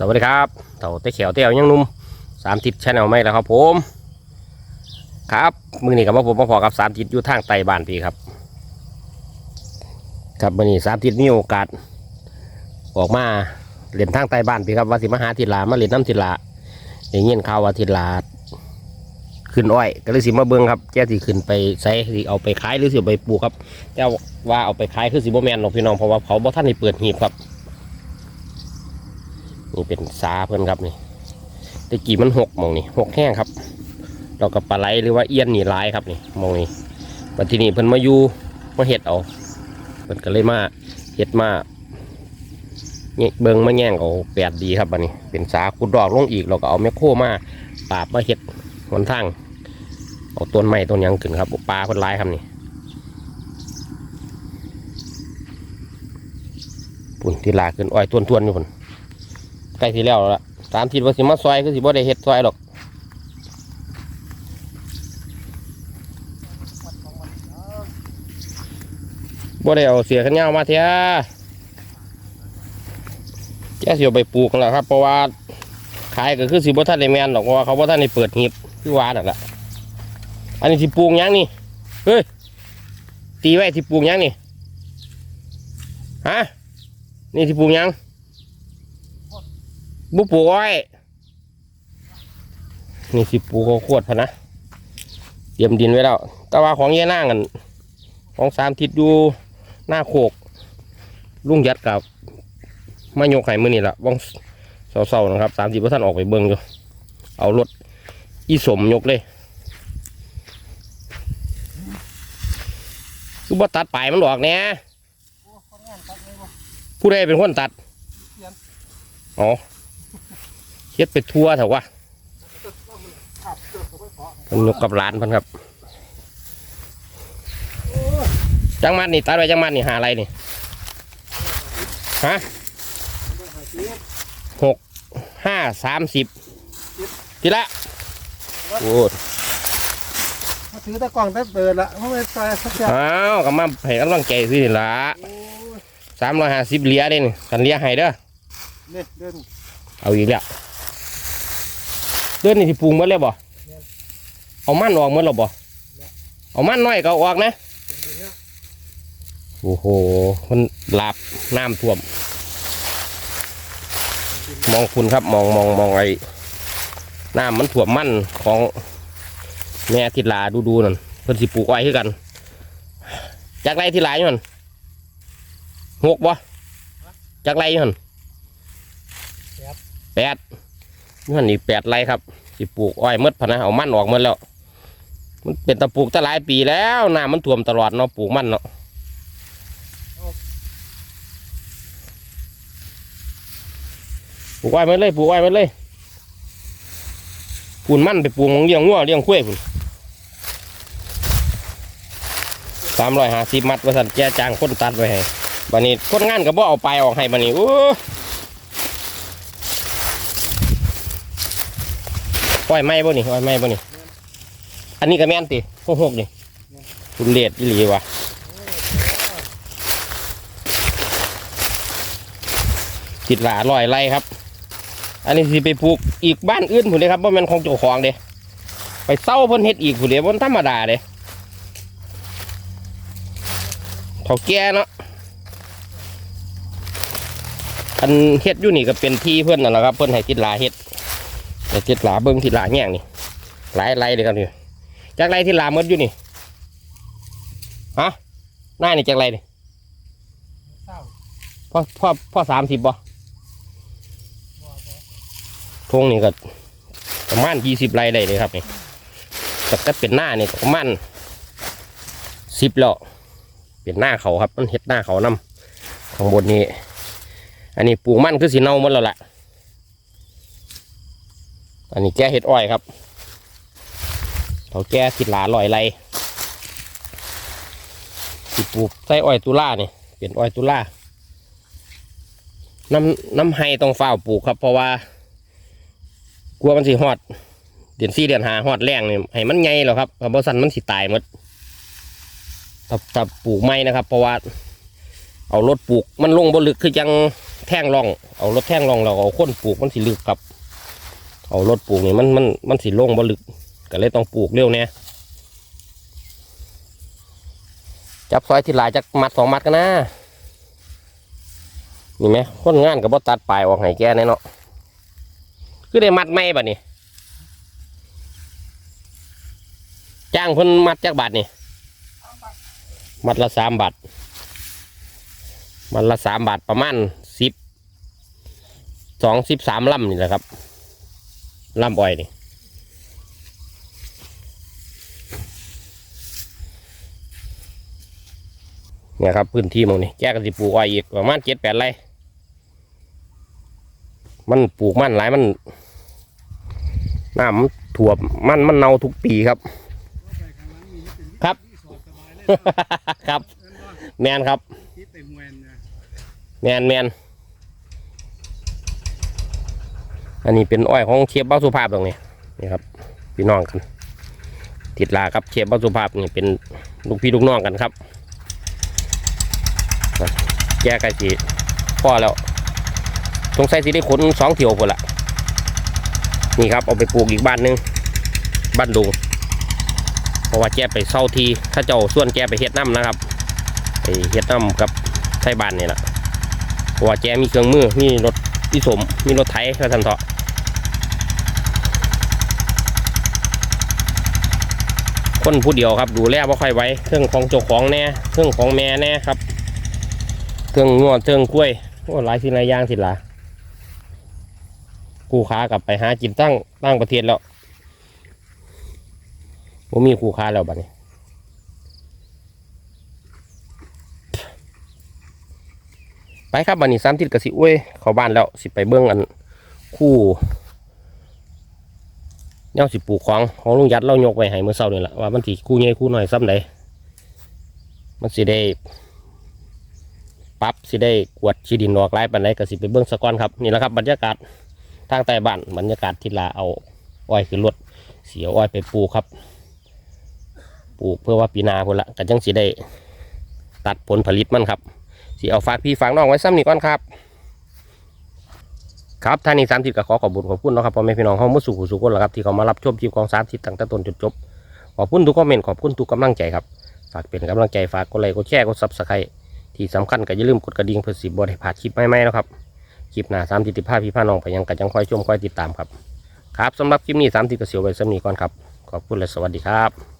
สวัสดีครับเต่าเตะเขียวเตี้ยวยังนุ่มสามทิศชแนลไม่แล้วครับผม ครับมือนี้กับมาผมมาพอกับสามทิศอยู่ทางไต่บ้านพี่ครับ ครับมือนี้สามทิศมีโอกาส ออกมาเล่นทางไต่บ้านพี่ครับว่าสิมาหาทิลามาเล่นน้ำทิลาอย่างเงี้ยข่าวว่าทิลาขึ้นอ้อยก็เลยสิมาเบิ้งครับแกสิขึ้นไปใส่สิเอาไปขายหรือสิไปปลูกครับแต่ว่าเอาไปขายคือสิบ่แมนหรอกพี่น้องเพราะว่าเขาบ่ท่านได้เปิดหีบครับ นี่เป็นสาเพิ่อนครับนี่ตะกี้มันหกมองนี่หกแห้งครับเรากับปลาไหลหรือว่าเอี้ยนนี่หลายครับนี่มองนี่ปัจจุบันเพิ่นมาอยู่มาเห็ดเอาเพิ่นก็เลยมาเห็ดมาเนี่ยเบิงมาแย่งเอาแปดดีครับอันนี้ เป็นสาขุดดอกลงอีกเราก็เอาแมคโครมาปราบมาเห็ดหนทางเอาต้นไม้ต้นยังขึ้นครับปลาเพิ่นหลายครับนี่ปุ่นที่ลาขึ้นอ้อยต้นทวนๆอยู่พุ่น ใกล้ที่แล้วแล้วละสามทิศว่าสิมาซอยก็สิบ่ได้เฮ็ดซอยหรอกบ่ได้เอาเสียขันยาวมาเถอะแกสิเอาไปปลูกแหละครับ เพราะว่าขายก็คือสิบ่ทันได้แมนหรอกว่าเขาบ่ทันได้เปิดหีบคือว่านั่นแหละอันนี้สิปลูกยังนี่เฮ้ยตีไว้สิปลูกยังนี่ฮะนี่สิปลูกยัง บุปลูกอ้อยนี่สิปลูกข้าวโพดพะนะเตรียมดินไว้แล้ว แต่ว่าของเย่นางกันของสามทิศอยู่หน้าโคกลุงยัดกับมายกไข่มือนี่ละว่องเศร้าๆนะครับสามทิศพระท่านออกไปเบิ่งอยู่เอารถอีสมยกเลยคือบ่ตัดปลายมันหลอกเนี่ยผู้ใดเป็นคนตัด อ๋อ เฮ็ดไปทั่วเถอะวะมันยกกับร้านเพันครับ จังมันนี่ตัดไว้จังมันนี่หาอะไรนี่ ฮะหกห้าสามสิบทีละ โอ้มาถือตะกล่องแต่เปิดละเพราะไม่ใส่สักอย่างอ้าวก็มาให้กำลังใจสินี่ละโอ้ยสามร้อยห้าสิบเหรียญเด้นี่กันเหรียญให้เด้อเนี่ยเดินเอาอีกแล้ว เดือนนี้ที่ปรุงหมดเลยบ่เอามันออกหมดแล้วบ่เอามันน้อยก็เอาออกนะเป็นเนี้ยโอ้โหมันหลาบน้ำท่วม มองคุณครับมองมองมองไอ้น้ำมันท่วมมันของแม่ทิดลาดูดูนั่นเพิ่นสิปลูกอ้อยคือกัน จากไรที่หลายอยู่นั่นหกบ่จากไรอยู่นั่นแปด นี่นี่แปดไรครับสิปลูกอ้อยมดพนะเอามันออกหมดแล้ว มันเป็นตะปลูกตั้งหลายปีแล้วน้ำมันท่วมตลอดเนาะปลูกมันเนาะปลูกไว้ไปเลยปลูกไว้ไปเลยปูนมันไปปลูกของเลี้ยงงัวเลี้ยงคุ้ยพุ่นสามร้อยห้าสิบมัดว่าสันแกจ้างคนตัดไว้ให้บันนี้คนงานก็บ่เอาไปออกให้บันนี้โอ้ อ้อยไม้บ่นี่อ้อยไม้บ่นี่อันนี้ก็แม่นติหกหกนี่คุณเลดอีหลีวะติดหลาลอยไรครับ อันนี้สิไปปลูกอีกบ้านอื่นผู้เดีครับว่ามันของเจ้าของเด้ไปเศร้าพ่นเฮ็ดอีกผู้เดียวบนธรรมดาเด้เขาแก่เนาะอันเฮ็ดอยู่นี่ก็เป็นที่เพื่อนนั่นแหละครับ เพื่อนให้ติดหลาเฮ็ด แต่ติดหลาเบิ้งติดหลาแง่งนี่หลายไรเลยครับนี่จากไรที่หลาหมดอยู่นี่ฮะหน้านี่จากไรนี่พ่อพ่อพ่อสามสิบบ่ทงนี่ก็ประมาณยี่สิบไรได้เลยครับนี่แต่ถ้าเป็นหน้านี่ก็ประมาณสิบแล้วเป็นหน้าเขาครับมันเห็ดหน้าเขานํข้างบนนี้ อันนี้ปลูกมันคือสีเน่าหมดแล้วล่ะ อันนี้แก้เห็ดอ้อยครับเขาแก้ติดหลาลอยไรสิดปลูกใส่อ้อยตุล่านี่เป็นอ้อยตุล่าน้ำน้ำไฮต้องฝ้าปลูกครับ เพราะว่า กลัวมันสิฮอด เดือนสี่เดือนหาฮอดแรงนี่ให้มันใหญ่แล้วครับเพราะบ่สันมันสิตายหมดถ้าถ้าปลูกไม้นะครับ เพราะว่า เอารถปลูกมันลงบ่ลึกคือยังแท่งร่อง เอารถแท่งร่องเราเอาคนปลูกมันสิลึกครับ เอารถปลูกนี่มันมันมันสิลงบ่ลึกก็เลยต้องปลูกเร็วเนี่ยจับซอยที่หลายจากมัดสองมัดกันนะนี่ไหมคนงานกับบ่ตัดปลายออกให้แกแน่เนาะคือได้มัดไม่บัดนี้จ้างเพิ่นมัดจากบาทนี่มัดละสามบาทมันละสามบาทประมาณสิบสองสิบสามลำนี่แหละครับ ลำอ้อยนี่เนี่ยครับพื้นที่หมองนี่แกกันสิปลูกอ้อยอีกประมาณเจ็ดแปดไร่มันปลูกมันหลายมันน้ำมันถ่วมมันมันเน่าทุกปีครับ ครับ ครับ แมนครับที่เต็มเวนนะแมนแมน อันนี้เป็นอ้อยของเชฟบ้าสุภาพตรงนี้นี่ครับพี่น้องกัน ติดลาครับเชฟบ้าสุภาพนี่เป็นลูกพี่ลูกน้องกันครับแยกกันสิพ่อแล้วสงสัยสิได้ขนสองเทียวคนละนี่ครับเอาไปปลูกอีกบ้านหนึงบ้านดุงเพราะว่าแกไปเศร้าทีถ้าเจ้าส่วนแกไปเฮ็ดน้ำนะครับไปเฮ็ดน้ำกับไทยบ้านนี่แหละเพราะว่าแกมีเครื่องมือมีรถพิสมมีรถไถกระสันเถาะ คนผู้เดียวครับ ดูแลว่าค่อยไว้เครื่องของเจ้าของแน่เครื่องของแม่แน่ครับเครื่องงวดเครื่องกล้วยโอ้หลายสิ่งหลายอย่างสิละคู่ค้ากลับไปหากินตั้งตั้งประเทศแล้วผมมีคู่ค้าแล้วบัดนี้ไปครับบันนี้สามทิศกสิอ้ยเข้าบ้านแล้วสิไปเบื้องอันคู่ แนวสิปลูกของของลุงยัดเรายกไว้ให้เมื่อเช้านี่แหละว่ามันสิคู่ใหญ่คู่หน่อยซ้ำใดมันสิได้ปรับสิได้กวดชีดินออกไล่ปันไดก็สิไปเบื้องสะก้อนครับนี่แหละครับบรรยากาศทางใต้บ้านบรรยากาศที่ลาเอาอ้อยขึ้นรถเสียอ้อยไปปลูกครับ ปลูกเพื่อว่าปีนาพุ่นละก็จังสิได้ตัดผลผลิตมันครับสิเอาฝากพี่ฝากน้องไว้ซ้ำนี่ก่อนครับ ครับท่านนี้สามทิศก็ขอขอบคุญขอบคุณนะครับพ่อแม่พี่น้องเฮามุสุขุสุขคนละครับที่เขามารับชมคลิปของสามทิศตั้งแต่ต้นจนจบขอบคุณทุกคอมเมนต์ขอบคุณทุกกำลังใจครับฝากเป็นกำลังใจฝากกดไลค์กดแชร์กดซับสไครต์ที่สำคัญก็อย่าลืมกดกระดิ่งเพื่อสิบ่ได้พลาดคลิปใหม่ๆนะครับคลิปหน้าสามทิศติภาพพี่พาน้องไปยังกันยังคอยชมคอยติดตามครับครับสำหรับคลิปนี้สามทิศก็เสียวไว้ซ้ำนีก่อนครับขอบคุณและสวัสดีครับ